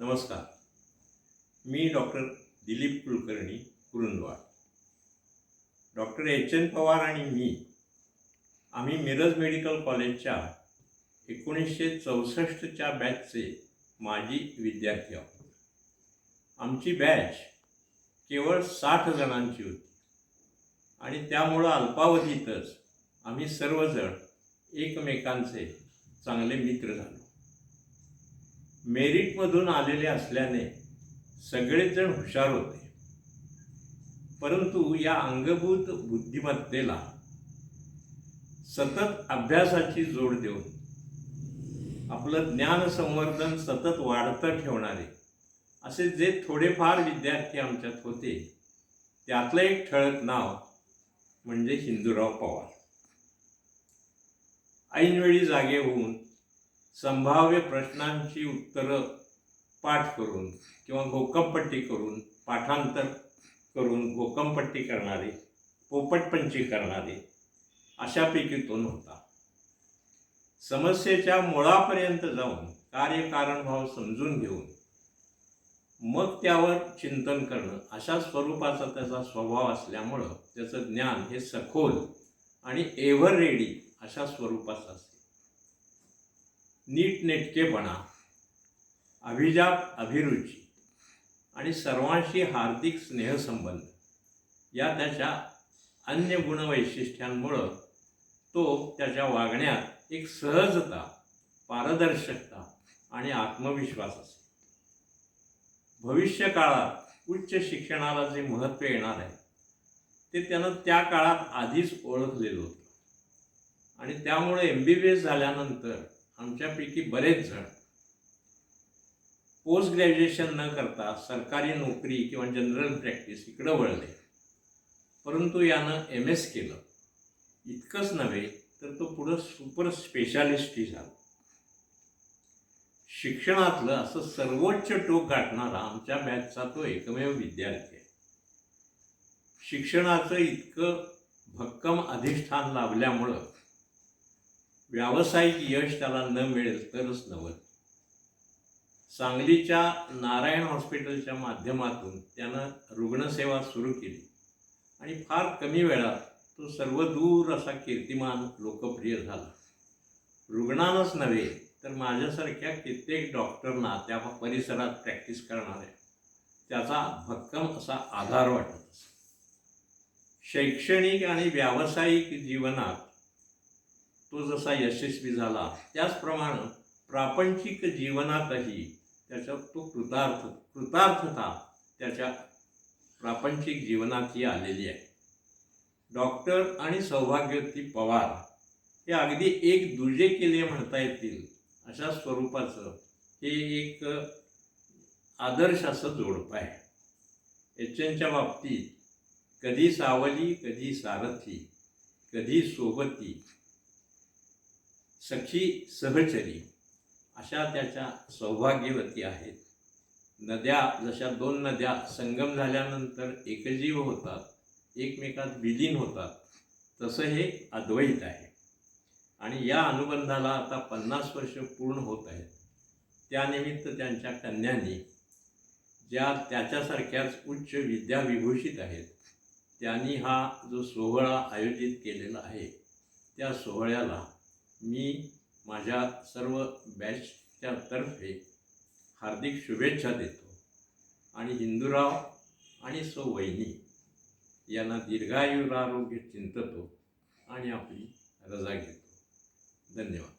नमस्कार. मी doctor Dilip Kulkarni Kurundwad. Doctor H N Pawar आणि मी आम्ही मिरज मेडिकल कॉलेजच्या एकोणीसशे चौसष्टच्या बॅचचे माजी विद्यार्थी आहोत. आमची बॅच केवळ साठ जणांची होती. आणि त्यामुळं अल्पावधीतच आम्ही सर्वजण एकमेकांचे चांगले मित्र झालो. मेरिटमधून आलेले असल्याने सगळेच जण हुशार होते. परंतु या अंगभूत बुद्धिमत्तेला सतत अभ्यासाची जोड देऊन आपलं ज्ञान संवर्धन सतत वाढतं ठेवणारे असे जे थोडेफार विद्यार्थी आमच्यात होते त्यातलं एक ठळक नाव म्हणजे हिंदूराव पवार. ऐनवेळी जागे होऊन संभाव्य प्रश्नांची उत्तरं पाठ करून किंवा घोकमपट्टी करून पाठांतर करून घोकमपट्टी करणारे पोपटपंची करणारे अशापैकी तो नव्हता. समस्येच्या मुळापर्यंत जाऊन कार्यकारणभाव समजून घेऊन मग त्यावर चिंतन करणं अशा स्वरूपाचा त्याचा स्वभाव असल्यामुळं त्याचं ज्ञान हे सखोल आणि एव्हर रेडी अशा स्वरूपाचं असते नीटनेटकेपणा अभिजात अभिरुची आणि सर्वांशी हार्दिक स्नेहसंबंध या त्याच्या अन्य गुणवैशिष्ट्यांमुळं तो त्याच्या वागण्यात एक सहजता पारदर्शकता आणि आत्मविश्वास असेल. भविष्य काळात उच्च शिक्षणाला जे महत्त्व येणार आहे ते त्यानं त्या काळात आधीच ओळखलेलं होतं. आणि त्यामुळे एम बी बी एस झाल्यानंतर आमच्यापैकी बरेच जण पोस्ट ग्रॅज्युएशन न करता सरकारी नोकरी किंवा जनरल प्रॅक्टिस इकडं वळले. परंतु यानं एम एस केलं. इतकंच नव्हे तर तो पुढं सुपर स्पेशालिस्टही झाला. शिक्षणातलं असं सर्वोच्च टोक गाठणारा आमच्या बॅचचा तो एकमेव विद्यार्थी आहे. शिक्षणाचं इतकं भक्कम अधिष्ठान लाभल्यामुळं व्यावसायिक यश त्याला न मिळेल तरच नवल सांगलीच्या नारायण हॉस्पिटलच्या माध्यमातून त्यानं रुग्णसेवा सुरू केली. आणि फार कमी वेळात तो सर्वदूर असा कीर्तिमान लोकप्रिय झाला. रुग्णांनाच नव्हे तर माझ्यासारख्या कित्येक डॉक्टरना त्या परिसरात प्रॅक्टिस करणाऱ्या त्याचा भक्कम असा आधार वाटत शैक्षणिक आणि व्यावसायिक जीवनात तो जसा यशस्वी झाला त्याचप्रमाणे प्रापंचिक जीवनातही त्याच्या तो कृतार्थ कृतार्थता त्याच्या प्रापंचिक जीवनातही आलेली आहे. डॉक्टर आणि सौभाग्यवती पवार हे अगदी एक दुजे केले म्हणता येतील अशा स्वरूपाचं हे एक आदर्श असं जोडपं आहे. एच एनच्या बाबतीत कधी सावली कधी सारथी कधी सोबती सखी सहचरी अशा त्याच्या सौभाग्यवती आहेत. नद्या जशा दोन नद्या संगम झाल्यानंतर एकजीव होतात एकमेकात विलीन होतात तसं हे अद्वैत आहे. आणि या अनुबंधाला आता पन्नास वर्ष पूर्ण होत आहेत. त्यानिमित्त त्यांच्या कन्यांनी ज्या त्याच्यासारख्याच उच्च विद्याविभूषित आहेत त्यांनी हा जो सोहळा आयोजित केलेला आहे त्या सोहळ्याला मी माझ्या सर्व बॅचच्या तर्फे हार्दिक शुभेच्छा देतो. आणि हिंदूराव आणि सौ वहिनी यांना दीर्घायुरारोग्य चिंततो आणि आपली रजा घेतो. धन्यवाद.